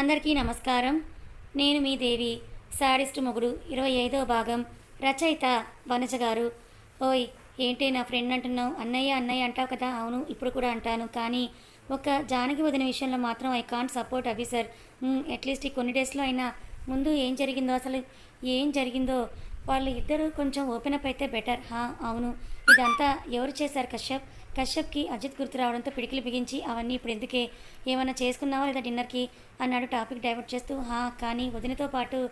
అందరికీ నమస్కారం. నేను మీ దేవి శాడిస్ట్ మొగుడు ఇరవై ఐదో భాగం రచయిత వనజ గారు. ఓయ్ ఏంటి నా ఫ్రెండ్ అంటున్నావు? అన్నయ్య అన్నయ్య అంటావు కదా? అవును ఇప్పుడు కూడా అంటాను. కానీ ఒక జానకి వదిన విషయంలో మాత్రం ఐ కాంట్ సపోర్ట్ అవి సార్ అట్లీస్ట్ ఈ కొన్ని డేస్లో అయినా ముందు ఏం జరిగిందో అసలు ఏం జరిగిందో వాళ్ళు ఇద్దరు కొంచెం ఓపెన్ అప్ అయితే బెటర్ హా అవును. ఇదంతా ఎవరు చేశారు కశ్యప్? కశ్యప్కి అజిత్ గుర్తు రావడంతో పిడికిలు బిగించి అవన్నీ ఇప్పుడు ఎందుకే? ఏమైనా చేసుకున్నావా లేదా డిన్నర్కి? అన్నాడు టాపిక్ డైవర్ట్ చేస్తూ. హా కానీ వదినతో పాటు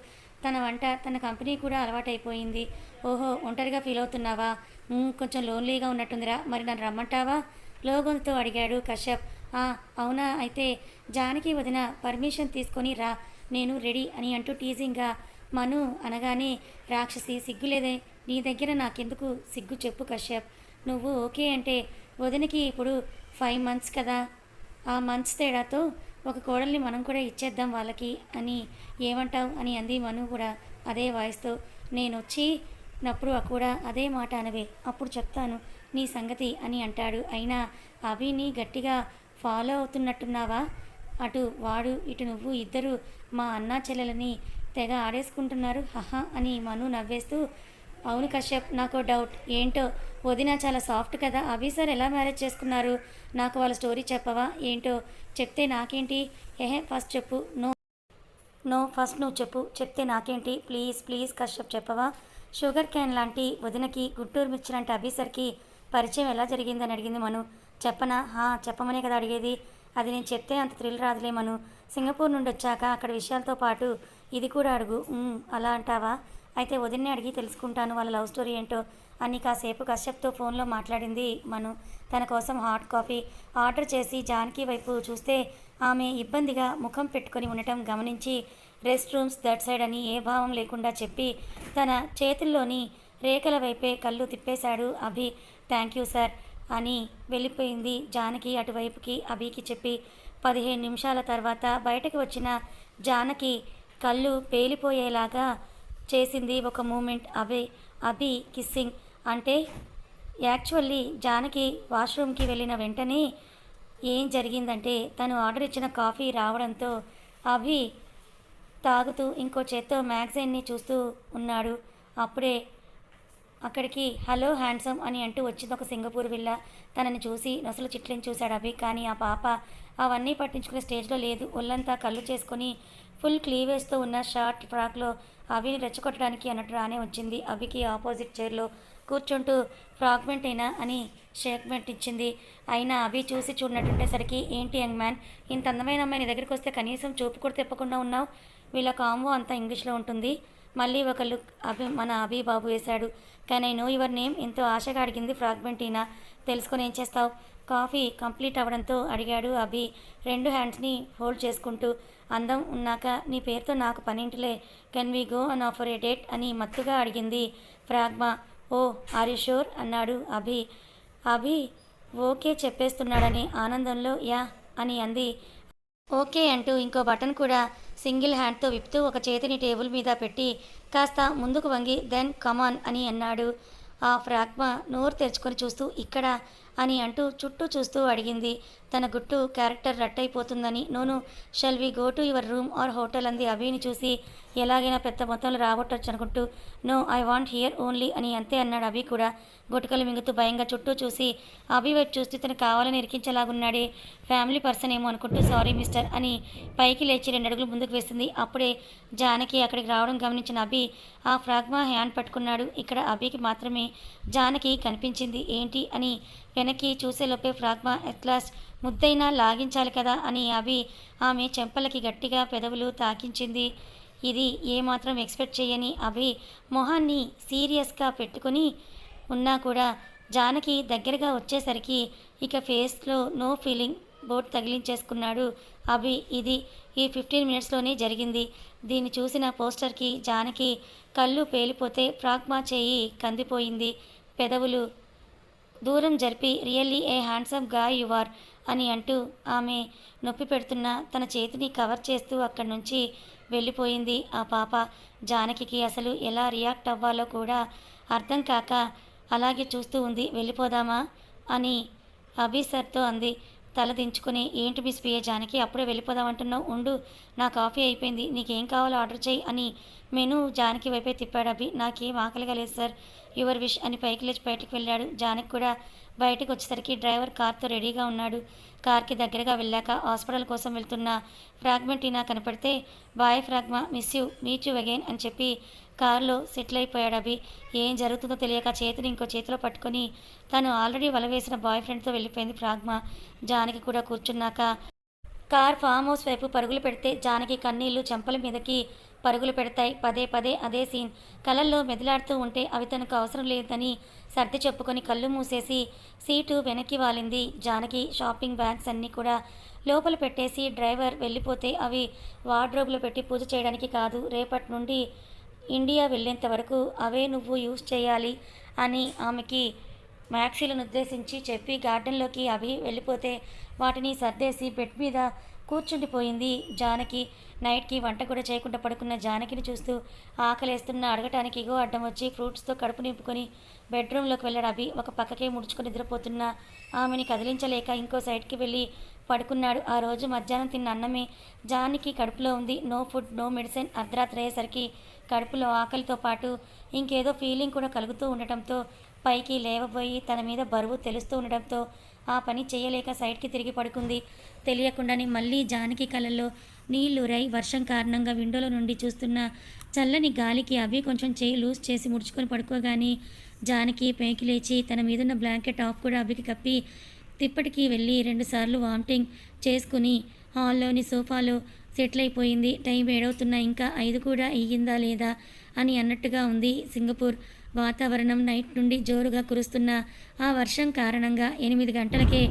తన వంట తన కంపెనీ కూడా అలవాటైపోయింది. ఓహో ఒంటరిగా ఫీల్ అవుతున్నావా? కొంచెం లోన్లీగా ఉన్నట్టుందిరా. మరి నన్ను రమ్మంటావా? లోగొంతుతో అడిగాడు కశ్యప్. "ఆ, అవునా? అయితే జానకి వదిన పర్మిషన్ తీసుకొని రా. నేను రెడీ అని అంటూ టీజింగ్గా మను అనగానే రాక్షసి సిగ్గులేదే? నీ దగ్గర నాకెందుకు సిగ్గు చెప్పు కశ్యప్. నువ్వు ఓకే అంటే వదినకి ఇప్పుడు ఫైవ్ మంత్స్ కదా. ఆ మంత్స్ తేడాతో ఒక కోడల్ని మనం కూడా ఇచ్చేద్దాం వాళ్ళకి అని ఏమంటావు అని అంది మను కూడా అదే వాయిస్తో. నేను వచ్చి నప్పుడు కూడా అదే మాట అనవే అప్పుడు చెప్తాను నీ సంగతి అని అంటాడు. అయినా అభిని గట్టిగా ఫాలో అవుతున్నట్టున్నావా? అటు వాడు ఇటు నువ్వు ఇద్దరు మా అన్నా చెల్లెలని తెగ ఆడేసుకుంటున్నారు. హహ అని మను నవ్వేస్తూ అవును కశ్యప్ నాకు డౌట్ ఏంటో? వదిన చాలా సాఫ్ట్ కదా. అవి సార్ ఎలా మ్యారేజ్ చేసుకున్నారు? నాకు వాళ్ళ స్టోరీ చెప్పవా? ఏంటో? చెప్తే నాకేంటి? ఏహే ఫస్ట్ చెప్పు. నో నో ఫస్ట్ నువ్వు చెప్పు. చెప్తే నాకేంటి? ప్లీజ్ ప్లీజ్ కశ్యప్ చెప్పవా? షుగర్ క్యాన్ లాంటి వదినకి గుంటూరు మిర్చి లాంటి అభిసర్కి పరిచయం ఎలా జరిగిందని అడిగింది మను. చెప్పనా? హా చెప్పమనే కదా అడిగేది. అది నేను చెప్తే అంత థ్రిల్ రాదులే మను. సింగపూర్ నుండి వచ్చాక అక్కడ విషయాలతో పాటు ఇది కూడా అడుగు. అలా అంటావా? అయితే వదిన్నే అడిగి తెలుసుకుంటాను వాళ్ళ లవ్ స్టోరీ ఏంటో అని కాసేపు కశ్యప్తో ఫోన్లో మాట్లాడింది మను. తన కోసం హాట్ కాఫీ ఆర్డర్ చేసి జానకి వైపు చూస్తే ఆమె ఇబ్బందిగా ముఖం పెట్టుకొని ఉండటం గమనించి రెస్ట్ రూమ్స్ దట్ సైడ్ అని ఏ భావం లేకుండా చెప్పి తన చేతుల్లోని రేఖల వైపే కళ్ళు తిప్పేశాడు అభి. థ్యాంక్ యూ సార్ అని వెళ్ళిపోయింది జానకి అటువైపుకి. అభికి చెప్పి పదిహేను నిమిషాల తర్వాత బయటకు వచ్చిన జానకి కళ్ళు పేలిపోయేలాగా చేసింది ఒక మూమెంట్ అభి అభి కిస్సింగ్. అంటే యాక్చువల్లీ జానకి వాష్రూమ్కి వెళ్ళిన వెంటనే ఏం జరిగిందంటే తను ఆర్డర్ ఇచ్చిన కాఫీ రావడంతో అభి తాగుతూ ఇంకో చేత్తో మ్యాగజైన్ని చూస్తూ ఉన్నాడు. అప్పుడే అక్కడికి హలో హ్యాండ్సమ్ అని అంటూ వచ్చింది ఒక సింగపూర్ విల్ల. తనని చూసి నొసలు చిట్లిని చూశాడు అభి. కానీ ఆ పాప అవన్నీ పట్టించుకునే స్టేజ్లో లేదు. ఒళ్ళంతా కళ్ళు చేసుకొని ఫుల్ క్లీవేజ్తో ఉన్న షార్ట్ ఫ్రాక్లో అవిని రెచ్చగొట్టడానికి అన్నట్టు రానే వచ్చింది. అవికి ఆపోజిట్ చైర్లో కూర్చుంటూ ఫ్రాగ్మెంట్ అయినా అని షేక్మెంట్ ఇచ్చింది అయినా అవి చూసి చూడనట్టుండేసరికి ఏంటి యంగ్ మ్యాన్ ఇంత అందమైన అమ్మాయి నీ దగ్గరికి వస్తే కనీసం చూపు కూడా తిప్పకుండా ఉన్నావు? వీళ్ళ కాంబో అంతా ఇంగ్లీష్లో ఉంటుంది. మళ్ళీ ఒక లుక్ అభి మన అభి బాబు వేశాడు. కానీ ఐ నో యువర్ నేమ్? ఎంతో ఆశగా అడిగింది ఫ్రాగ్మెంటీనా తెలుసుకొని ఏం చేస్తావు? కాఫీ కంప్లీట్ అవ్వడంతో అడిగాడు అభి. రెండు హ్యాండ్స్ని హోల్డ్ చేసుకుంటూ అందం ఉన్నాక నీ పేరుతో నాకు పనింటిలే can we go on offer a date అని మత్తుగా అడిగింది ఫ్రాగ్మా. ఓ ఆర్ యు షూర్ అన్నాడు అభి. అభి ఓకే చెప్పేస్తున్నాడని ఆనందంలో యా అని అంది. ఓకే అంటూ ఇంకో బటన్ కూడా సింగిల్ హ్యాండ్తో విప్పుతూ ఒక చేతిని టేబుల్ మీద పెట్టి కాస్త ముందుకు వంగి దెన్ కమాన్ అని అన్నాడు. ఆ ఫ్రాగ్మా నోరు తెరుచుకొని చూస్తూ ఇక్కడ అని అంటూ చుట్టూ చూస్తూ అడిగింది. తన గుట్టు character రట్టయిపోతుందని. No shall we go to your room or hotel అంది అభిని చూసి ఎలాగైనా పెద్ద మొత్తంలో రాబట్టచ్చు అనుకుంటూ no I want here only అని అంతే అన్నాడు అభి కూడా. గుటకలు మింగుతూ భయంగా చుట్టూ చూసి అభి వైపు చూస్తూ తను కావాలని ఇరికించలాగున్నాడే ఫ్యామిలీ పర్సన్ ఏమో అనుకుంటూ సారీ మిస్టర్ అని పైకి లేచి రెండు అడుగులు ముందుకు వేసింది. అప్పుడే జానకి అక్కడికి రావడం గమనించిన అభి ఆ ఫ్రాగ్మా హ్యాండ్ పట్టుకున్నాడు. ఇక్కడ అభికి మాత్రమే జానకి కనిపించింది. ఏంటి? అని వెనక్కి చూసేలోపే ఫ్రాగ్మా ఎట్లాస్ట్ ముద్దైనా లాగించాలి కదా అని అభి ఆమె చెంపలకి గట్టిగా పెదవులు తాకించింది. ఇది ఏమాత్రం ఎక్స్పెక్ట్ చేయని అభి మొహాన్ని సీరియస్గా పెట్టుకుని ఉన్నా కూడా జానకి దగ్గరగా వచ్చేసరికి ఇక ఫేస్లో నో ఫీలింగ్ బోట్ తగిలించేసుకున్నాడు అభి. ఇది ఈ ఫిఫ్టీన్ మినిట్స్లోనే జరిగింది. దీన్ని చూసిన పోస్టర్కి జానకి కళ్ళు పేలిపోతే ఫ్రాగ్మా చేయి కందిపోయింది. పెదవులు దూరం జరిపి రియల్లీ ఏ హ్యాండ్సమ్గా యు ఆర్ అని అంటూ ఆమె నొప్పి పెడుతున్న తన చేతిని కవర్ చేస్తూ అక్కడి నుంచి వెళ్ళిపోయింది ఆ పాప. జానకికి అసలు ఎలా రియాక్ట్ అవ్వాలో కూడా అర్థం కాక అలాగే చూస్తూ ఉంది. వెళ్ళిపోదామా అని అభి సార్తో అంది. తలదించుకుని ఏంటి మిస్ పిఏ జానకి అప్పుడే వెళ్ళిపోదామంటున్నావు ఉండు నా కాఫీ అయిపోయింది. నీకేం కావాలో ఆర్డర్ చేయి అని మెను జానకి వైపే తిప్పాడు అభి. నాకేం ఆకలిగా లేదు సార్. యువర్ విష్ అని పైకి లేచి బయటికి వెళ్ళాడు. జానకి కూడా బయటకు వచ్చేసరికి డ్రైవర్ కార్తో రెడీగా ఉన్నాడు. కార్కి దగ్గరగా వెళ్ళాక హాస్పిటల్ కోసం వెళ్తున్న ఫ్రాగ్మెంటీనా కనపడితే bye Fragma miss you meet you again అని చెప్పి కారులో సెటిల్ అయిపోయాడు అభి. ఏం జరుగుతుందో తెలియక చేతిని ఇంకో చేతిలో పట్టుకొని తను ఆల్రెడీ వలవేసిన బాయ్ ఫ్రెండ్తో వెళ్ళిపోయింది ఫ్రాగ్మా. జానకి కూడా కూర్చున్నాక కార్ ఫామ్ హౌస్ వైపు పరుగులు పెడితే జానకి కన్నీళ్ళు చెంపల మీదకి పరుగులు పెడతాయి. పదే పదే అదే సీన్. కలల్లో మెదిలాడుతూ ఉంటే అవి తనకు అవసరం లేదని సర్ది చెప్పుకొని కళ్ళు మూసేసి సీటు వెనక్కి వాలింది. జానకి షాపింగ్ బ్యాగ్స్ అన్నీ కూడా లోపల పెట్టేసి డ్రైవర్ వెళ్ళిపోతే అవి వార్డ్రోబ్లో పెట్టి పూజ చేయడానికి కాదు. రేపటి నుండి ఇండియా వెళ్ళేంత వరకు అవే నువ్వు యూజ్ చేయాలి అని ఆమెకి మ్యాక్సీలను ఉద్దేశించి చెప్పి గార్డెన్లోకి అవి వెళ్ళిపోతే వాటిని సర్దేసి బెడ్ మీద కూర్చుండిపోయింది. జానకి నైట్కి వంట కూడా చేయకుండా పడుకున్న జానకిని చూస్తూ ఆకలేస్తున్న అడగటానికి ఇగో అడ్డం వచ్చి ఫ్రూట్స్తో కడుపు నింపుకొని బెడ్రూమ్లోకి వెళ్ళాడు అభి. ఒక పక్కకే ముడుచుకొని నిద్రపోతున్న ఆమెని కదిలించలేక ఇంకో సైడ్కి వెళ్ళి పడుకున్నాడు. ఆ రోజు మధ్యాహ్నం తిన్న అన్నమే జానికి కడుపులో ఉంది. నో ఫుడ్ నో మెడిసిన్ అర్ధరాత్రి అయ్యేసరికి కడుపులో ఆకలితో పాటు ఇంకేదో ఫీలింగ్ కూడా కలుగుతూ ఉండటంతో పైకి లేవబోయి తన మీద బరువు తెలుస్తూ ఉండడంతో ఆ పని చేయలేక సైడ్కి తిరిగి పడుకుంది. తెలియకుండానే మళ్ళీ జానకి కళ్ళల్లో నీళ్ళు రై వర్షం కారణంగా విండోలో నుండి చూస్తున్న చల్లని గాలికి అవి కొంచెం చేయి లూజ్ చేసి ముడుచుకొని పడుకోగానే జానకి పైకి లేచి తన మీదున్న బ్లాంకెట్ ఆఫ్ కూడా అభికి కప్పి తిప్పటికి వెళ్ళి రెండుసార్లు వామిటింగ్ చేసుకుని హాల్లోని సోఫాలో సెటిల్ అయిపోయింది. టైం ఏడవుతున్నా ఇంకా ఐదు కూడా అయ్యిందా లేదా అని అన్నట్టుగా ఉంది సింగపూర్. వాతావరణం నైట్ నుండి జోరుగా కురుస్తున్న ఆ వర్షం కారణంగా ఎనిమిది గంటలకే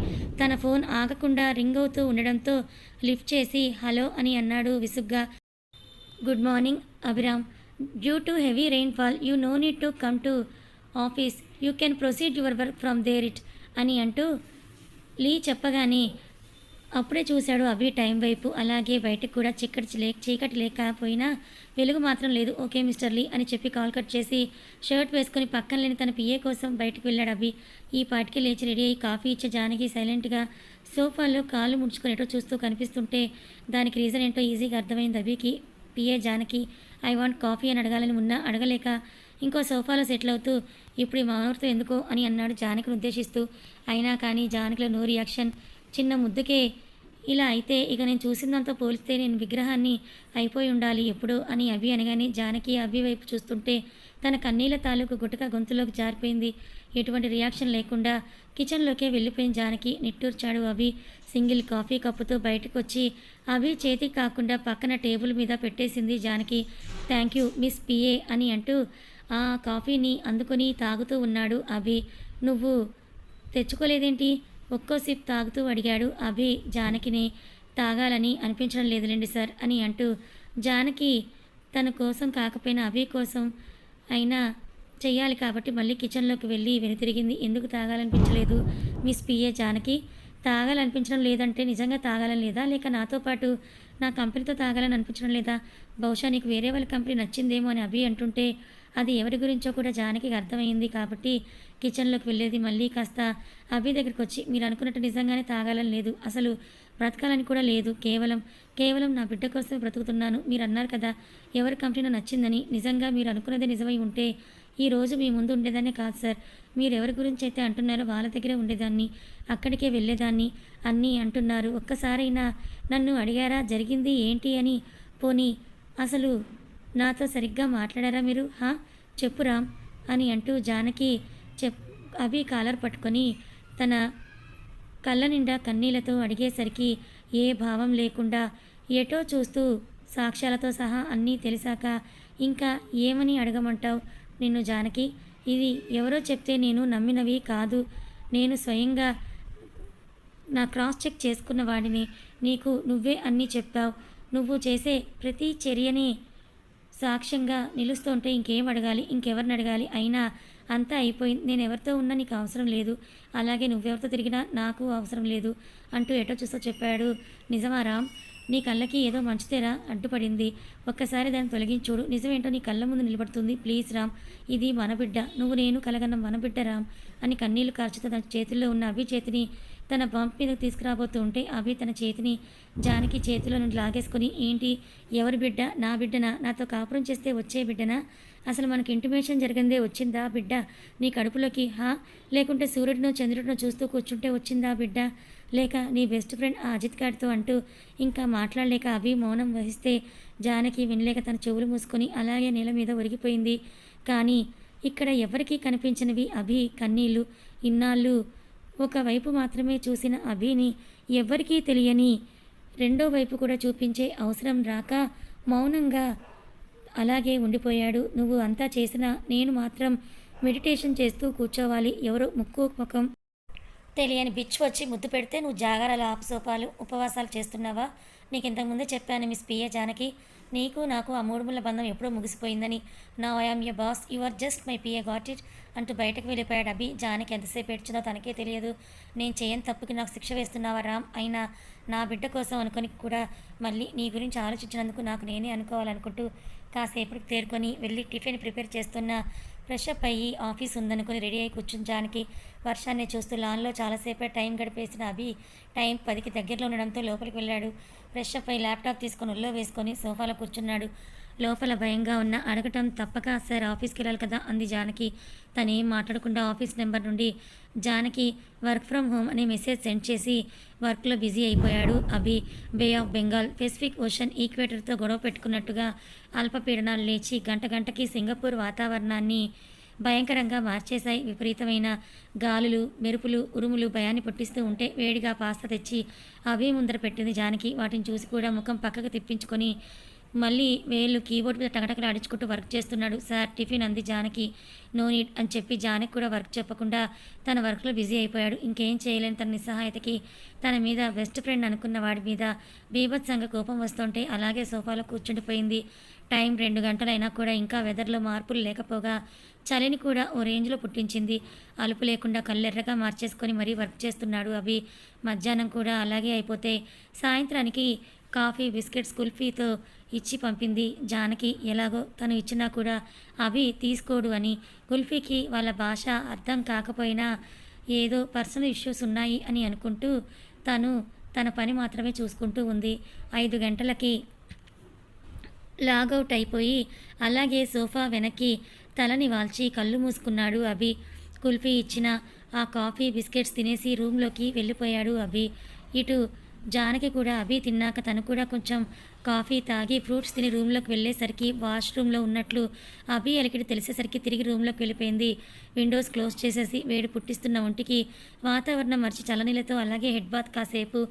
తన ఫోన్ ఆగకుండా రింగ్ అవుతూ ఉండడంతో లిఫ్ట్ చేసి హలో అని అన్నాడు విసుగ్గా. Good morning Abhiram. Due to heavy rainfall you no need to come to office. You can proceed your work from there it అని అంటూ లీ చెప్పగానే అప్పుడే చూశాడు అభి టైం వైపు. అలాగే బయటకు కూడా చిక్కటి లేక చీకటి లేకపోయినా వెలుగు మాత్రం లేదు. ఓకే మిస్టర్ లీ అని చెప్పి కాల్ కట్ చేసి షర్ట్ వేసుకొని పక్కన లేని తన పిఏ కోసం బయటకు వెళ్ళాడు అభి. ఈ పాటికి లేచి రెడీ అయ్యి కాఫీ ఇచ్చే జానకి సైలెంట్గా సోఫాలో కాళ్ళు ముడుచుకునేటో చూస్తూ కనిపిస్తుంటే దానికి రీజన్ ఏంటో ఈజీగా అర్థమైంది అభికి. PA Janaki I want coffee అని అడగాలని ఉన్నా అడగలేక ఇంకో సోఫాలో సెటిల్ అవుతూ ఇప్పుడు ఈ మానవుడితో ఎందుకో అని అన్నాడు జానకిని ఉద్దేశిస్తూ. అయినా కానీ జానకిలో నో రియాక్షన్ చిన్న ముద్దుకే ఇలా అయితే ఇక నేను చూసిందంతా పోలిస్తే నేను విగ్రహాన్ని అయిపోయి ఉండాలి ఎప్పుడో అని అభి అనగానే జానకి అభి వైపు చూస్తుంటే తన కన్నీళ్ళ తాలూకు గుటక గొంతులోకి జారిపోయింది. ఎటువంటి రియాక్షన్ లేకుండా కిచెన్లోకే వెళ్ళిపోయిన జానకి నిట్టూర్చాడు అభి. సింగిల్ కాఫీ కప్పుతో బయటకు వచ్చి అభి చేతికి కాకుండా పక్కన టేబుల్ మీద పెట్టేసింది Janaki. Thank you miss PA అని అంటూ ఆ కాఫీని అందుకొని తాగుతూ ఉన్నాడు అభి. నువ్వు తెచ్చుకోలేదేంటి? ఒక్కో సిప్ తాగుతూ అడిగాడు అభి జానకిని తాగాలని అనిపించడం లేదులేండి సార్ అని అంటూ జానకి తన కోసం కాకపోయినా అభి కోసం అయినా చెయ్యాలి కాబట్టి మళ్ళీ కిచెన్లోకి వెళ్ళి వెనుతిరిగింది. ఎందుకు తాగాలనిపించలేదు? మిస్ పిఏ జానకి తాగాలనిపించడం లేదంటే నిజంగా తాగాలని లేదా? లేక నాతో పాటు నా కంపెనీతో తాగాలని అనిపించడం లేదా? బహుశా నీకు వేరే వాళ్ళ కంపెనీ నచ్చిందేమో అని అభి అంటుంటే అది ఎవరి గురించో కూడా జానకి అర్థమైంది కాబట్టి కిచెన్లోకి వెళ్ళేది మళ్ళీ కాస్త అభి దగ్గరికి వచ్చి మీరు అనుకున్నట్టు నిజంగానే తాగాలని లేదు. అసలు బ్రతకాలని కూడా లేదు. కేవలం కేవలం నా బిడ్డ కోసమే బ్రతుకుతున్నాను. మీరు అన్నారు కదా ఎవరి కంపెనీ నచ్చిందని. నిజంగా మీరు అనుకున్నదే నిజమై ఉంటే ఈ రోజు మీ ముందు ఉండేదాన్ని కాదు సార్. మీరు ఎవరి గురించి అయితే అంటున్నారో వాళ్ళ దగ్గరే ఉండేదాన్ని. అక్కడికే వెళ్ళేదాన్ని. అన్నీ అంటున్నారు. ఒక్కసారైనా నన్ను అడిగారా? జరిగింది ఏంటి అని? పోనీ అసలు నాతో సరిగ్గా మాట్లాడారా మీరు? హా? చెప్పురా అని అంటూ జానకి చెప్ అభి కాలర్ పట్టుకొని తన కళ్ళ నిండా కన్నీళ్ళతో అడిగేసరికి ఏ భావం లేకుండా ఎటో చూస్తూ సాక్ష్యాలతో సహా అన్నీ తెలిసాక ఇంకా ఏమని అడగమంటావు నిన్ను జానకి? ఇది ఎవరో చెప్తే నేను నమ్మినవి కాదు. నేను స్వయంగా నా క్రాస్ చెక్ చేసుకున్న వాడిని. నీకు నువ్వే అన్నీ చెప్పావు. నువ్వు చేసే ప్రతి చర్యని సాక్ష్యంగా నిలుస్తుంటే ఇంకేం అడగాలి? ఇంకెవరిని అడగాలి? అయినా అంతా అయిపోయింది నేను ఎవరితో ఉన్నా నీకు అవసరం లేదు. అలాగే నువ్వెవరితో తిరిగినా నాకు అవసరం లేదు అంటూ ఎటో చూస్తూ చెప్పాడు. నిజమా రామ్? నీ కళ్ళకి ఏదో మంచితేరా అడ్డుపడింది. ఒక్కసారి దాన్ని తొలగించూడు. నిజమేంటో నీ కళ్ళ ముందు నిలబడుతుంది. ప్లీజ్ రామ్ ఇది మన బిడ్డ నువ్వు నేను కలగన్న మన బిడ్డ రామ్ అని కన్నీళ్ళు కార్చుతూ తన చేతుల్లో ఉన్న అభి చేతిని తన బంప్ మీదకు తీసుకురాబోతూ ఉంటే అభి తన చేతిని జానకి చేతిలో నుండి లాగేసుకొని ఏంటి? ఎవరి బిడ్డ? నా బిడ్డనా? నాతో కాపురం చేస్తే వచ్చే బిడ్డనా? అసలు మనకి ఇంటిమేషన్ జరిగిందే వచ్చిందా బిడ్డ? నీ కడుపులోకి హా? లేకుంటే సూర్యుడినో చంద్రుడినో చూస్తూ కూర్చుంటే వచ్చిందా బిడ్డ? లేక నీ బెస్ట్ ఫ్రెండ్ ఆ అజిత్ గారితో అంటూ ఇంకా మాట్లాడలేక అభి మౌనం వహిస్తే జానకి వినలేక తన చెవులు మూసుకొని అలాగే నేల మీద ఒరిగిపోయింది. కానీ ఇక్కడ ఎవరికీ కనిపించినవి అభి కన్నీళ్ళు ఇన్నాళ్ళు ఒకవైపు మాత్రమే చూసిన అభిని ఎవ్వరికీ తెలియని రెండో వైపు కూడా చూపించే అవసరం రాక మౌనంగా అలాగే ఉండిపోయాడు. నువ్వు అంతా చేసినా నేను మాత్రం మెడిటేషన్ చేస్తూ కూర్చోవాలి. ఎవరో ముక్కు ముఖం తెలియని బిచ్ వచ్చి ముద్దు పెడితే నువ్వు జాగరాల ఆపసోపాలు ఉపవాసాలు చేస్తున్నావా? నీకు ఇంతకుముందే చెప్పాను మిస్ పియ జానకి. నీకు నాకు ఆ మూడుముల బంధం ఎప్పుడో ముగిసిపోయిందని. నా I'm your boss you are just my PA got it అంటూ బయటకు వెళ్ళిపోయాడు అభి. జానకి ఎంతసేపు ఏడ్చిందో తనకే తెలియదు. నేను చేయని తప్పుకి నాకు శిక్ష వేస్తున్నావా రామ్? అయినా నా బిడ్డ కోసం అనుకొని కూడా మళ్ళీ నీ గురించి ఆలోచించినందుకు నాకు నేనే అనుకోవాలనుకుంటూ కాసేపటికి తేరుకొని వెళ్ళి టిఫిన్ ప్రిపేర్ చేస్తున్న ఫ్రెష్ అప్ అయ్యి ఆఫీస్ ఉందనుకుని రెడీ అయి కూర్చుని వర్షాన్ని చూస్తూ లాన్లో చాలాసేపే టైం గడిపేసిన అభి టైం పదికి దగ్గరలో ఉండడంతో లోపలికి వెళ్ళాడు. ఫ్రెష్ అప్ అయ్యి ల్యాప్టాప్ తీసుకొని ఉల్లో వేసుకొని సోఫాలో కూర్చున్నాడు. లోపల భయంగా ఉన్న అడగటం తప్పక సార్ ఆఫీస్కి వెళ్ళాలి కదా అంది జానకి. తనేం మాట్లాడకుండా ఆఫీస్ నెంబర్ నుండి జానకి వర్క్ ఫ్రమ్ హోమ్ అనే మెసేజ్ సెండ్ చేసి వర్క్లో బిజీ అయిపోయాడు Abhi. Bay of Bengal Pacific Ocean ఈక్వేటర్తో గొడవ పెట్టుకున్నట్టుగా అల్పపీడనాలు లేచి గంట గంటకి సింగపూర్ వాతావరణాన్ని భయంకరంగా మార్చేశాయి. విపరీతమైన గాలులు మెరుపులు ఉరుములు భయాన్ని పుట్టిస్తూ ఉంటే వేడిగా పాస్త తెచ్చి అభి ముందర పెట్టింది జానకి. వాటిని చూసి కూడా ముఖం పక్కకు తిప్పించుకొని మళ్ళీ వేళ్ళు కీబోర్డ్ మీద టకటకలు అడుచుకుంటూ వర్క్ చేస్తున్నాడు. సార్ టిఫిన్ అంది జానకి. నో నీడ్ అని చెప్పి జానకి కూడా వర్క్ చెప్పకుండా తన వర్క్లో బిజీ అయిపోయాడు. ఇంకేం చేయలేని తన నిస్సహాయతకి తన మీద బెస్ట్ ఫ్రెండ్ అనుకున్న వాడి మీద బీభత్సంగా కోపం వస్తుంటే అలాగే సోఫాలో కూర్చుండిపోయింది టైం రెండు గంటలైనా కూడా ఇంకా వెదర్లో మార్పులు లేకపోగా చలిని కూడా ఓ రేంజ్లో పుట్టించింది. అలుపు లేకుండా కళ్ళెర్రగా మార్చేసుకొని మరీ వర్క్ చేస్తున్నాడు అవి మధ్యాహ్నం కూడా అలాగే అయిపోతే సాయంత్రానికి కాఫీ బిస్కెట్స్ కుల్ఫీతో ఇచ్చి పంపింది. జానకి ఎలాగో తను ఇచ్చినా కూడా అవి తీసుకోడు అని. కుల్ఫీకి వాళ్ళ భాష అర్థం కాకపోయినా ఏదో పర్సనల్ ఇష్యూస్ ఉన్నాయి అని అనుకుంటూ తను తన పని మాత్రమే చూసుకుంటూ ఉంది. ఐదు గంటలకి లాగౌట్ అయిపోయి అలాగే సోఫా వెనక్కి తలని వాల్చి కళ్ళు మూసుకున్నాడు అభి. కుల్ఫీ ఇచ్చిన ఆ కాఫీ బిస్కెట్స్ తినేసి రూమ్లోకి వెళ్ళిపోయాడు అభి. ఇటు జానకి కూడా అభి తిన్నాక తను కూడా కొంచెం కాఫీ తాగి ఫ్రూట్స్ తిని రూమ్లోకి వెళ్ళేసరికి వాష్రూమ్లో ఉన్నట్లు అభి అలికిడి తెలిసేసరికి తిరిగి రూమ్లోకి వెళ్ళిపోయింది. విండోస్ క్లోజ్ చేసేసి వేడి పుట్టిస్తున్న ఒంటికి వాతావరణం మర్చి చలనీలతో అలాగే హెడ్ బాత్ కాసేపు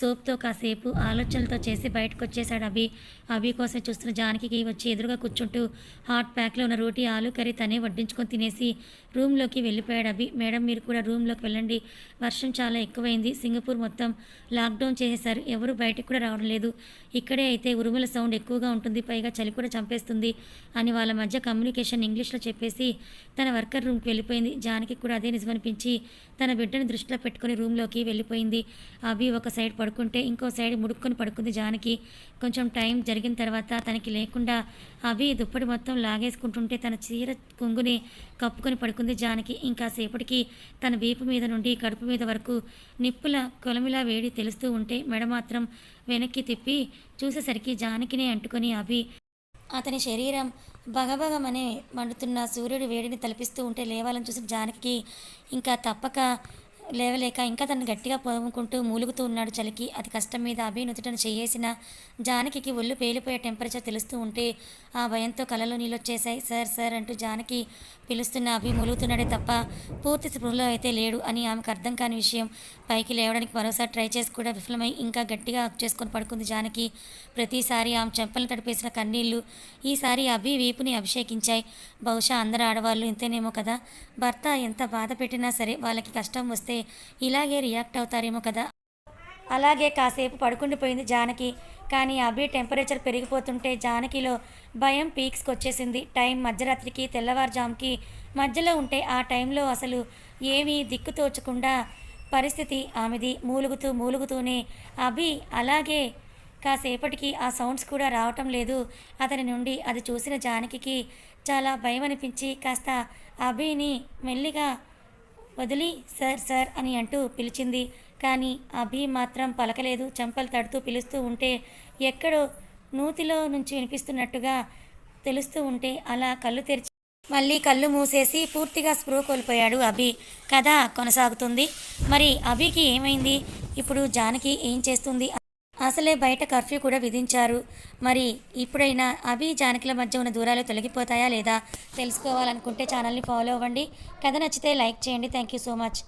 సోప్తో కాసేపు ఆలోచనలతో చేసి బయటకు వచ్చేశాడు అభి. అభి కోసం చూస్తున్న జానకి వచ్చి ఎదురుగా కూర్చుంటూ హాట్ ప్యాక్లో ఉన్న రోటీ ఆలు కర్రీ తనే వడ్డించుకొని తినేసి రూమ్లోకి వెళ్ళిపోయాడు అభి. మేడం మీరు కూడా రూమ్లోకి వెళ్ళండి. వర్షం చాలా ఎక్కువైంది. సింగపూర్ మొత్తం లాక్డౌన్ చేసేశారు. ఎవరు బయటకు కూడా రావడం లేదు. ఇక్కడే అయితే ఉరుముల సౌండ్ ఎక్కువగా ఉంటుంది. పైగా చలి కూడా చంపేస్తుంది అని వాళ్ళ మధ్య కమ్యూనికేషన్ ఇంగ్లీష్లో చెప్పేసి తన వర్కర్ రూమ్కి వెళ్ళిపోయింది. జానకి కూడా అదే నిజమనిపించి తన బిడ్డని దృష్టిలో పెట్టుకుని రూమ్లోకి వెళ్ళిపోయింది. అభి ఒక సైడ్ పడుకుంటే ఇంకో సైడ్ ముడుక్కొని పడుకుంది జానకి. కొంచెం టైం జరిగిన తర్వాత తనకి లేకుండా అవి దుప్పటి మొత్తం లాగేసుకుంటుంటే తన చీర కొంగుని కప్పుకొని పడుకుంది జానకి. ఇంకా సేపటికి తన వీపు మీద నుండి కడుపు మీద వరకు నిప్పుల కొలమిలా వేడి తెలుస్తూ ఉంటే మెడ మాత్రం వెనక్కి తిప్పి చూసేసరికి జానకినే అంటుకొని అవి అతని శరీరం భగభగమనే మండుతున్న సూర్యుడి వేడిని తలపిస్తూ ఉంటే లేవాలని చూసిన జానకి ఇంకా తప్పక లేవలేక ఇంకా తను గట్టిగా పొదుముకుంటూ మూలుగుతూ ఉన్నాడు చలికి. అది కష్టం మీద అభి నుదుటను చేయేసిన జానకి ఒళ్ళు పేలిపోయే టెంపరేచర్ తెలుస్తూ ఉంటే ఆ భయంతో కలలో నీళ్ళొచ్చేశాయి. సార్ సార్ అంటూ జానకి పిలుస్తున్న అభి మూలుగుతున్నాడే తప్ప పూర్తి స్పృహలో అయితే లేడు అని ఆమెకు అర్థం కాని విషయం. పైకి లేవడానికి మరోసారి ట్రై చేసి కూడా విఫలమై ఇంకా గట్టిగా చేసుకొని పడుకుంది జానకి. ప్రతిసారి ఆమె చెంపలను తడిపేసిన కన్నీళ్ళు ఈసారి అభి వీపుని అభిషేకించాయి. బహుశా అందరు ఆడవాళ్ళు ఇంతేనేమో కదా. భర్త ఎంత బాధ పెట్టినా సరే వాళ్ళకి కష్టం వస్తే ఇలాగే రియాక్ట్ అవుతారేమో కదా. అలాగే కాసేపు పడుకుండిపోయింది జానకి. కానీ అభి టెంపరేచర్ పెరిగిపోతుంటే జానకిలో భయం పీక్స్కి వచ్చేసింది టైం మధ్యరాత్రికి తెల్లవారుజాముకి మధ్యలో ఉంటే ఆ టైంలో అసలు ఏమీ దిక్కు తోచకుండా పరిస్థితి ఆమెది మూలుగుతూ మూలుగుతూనే అభి అలాగే కాసేపటికి ఆ సౌండ్స్ కూడా రావటం లేదు. అతని నుండి అది చూసిన జానకి చాలా భయం అనిపించి కాస్త అభిని మెల్లిగా వదిలి సార్ సార్ అని అంటూ పిలిచింది. కానీ అభి మాత్రం పలకలేదు. చెంపలు తడుతూ పిలుస్తూ ఉంటే ఎక్కడో నూతిలో నుంచి వినిపిస్తున్నట్టుగా తెలుస్తూ ఉంటే అలా కళ్ళు తెరిచి మళ్ళీ కళ్ళు మూసేసి పూర్తిగా స్పృహ కోల్పోయాడు అభి. కథ కొనసాగుతుంది. మరి అభికి ఏమైంది? ఇప్పుడు జానకి ఏం చేస్తుంది? అసలే బయట కర్ఫ్యూ కూడా విధించారు. మరి ఇప్పుడైనా అభి జానకిల మధ్య ఉన్న దూరాలు తొలగిపోతాయా లేదా తెలుసుకోవాలనుకుంటే ఛానల్ని ఫాలో అవ్వండి. కథ నచ్చితే లైక్ చేయండి. Thank you so much.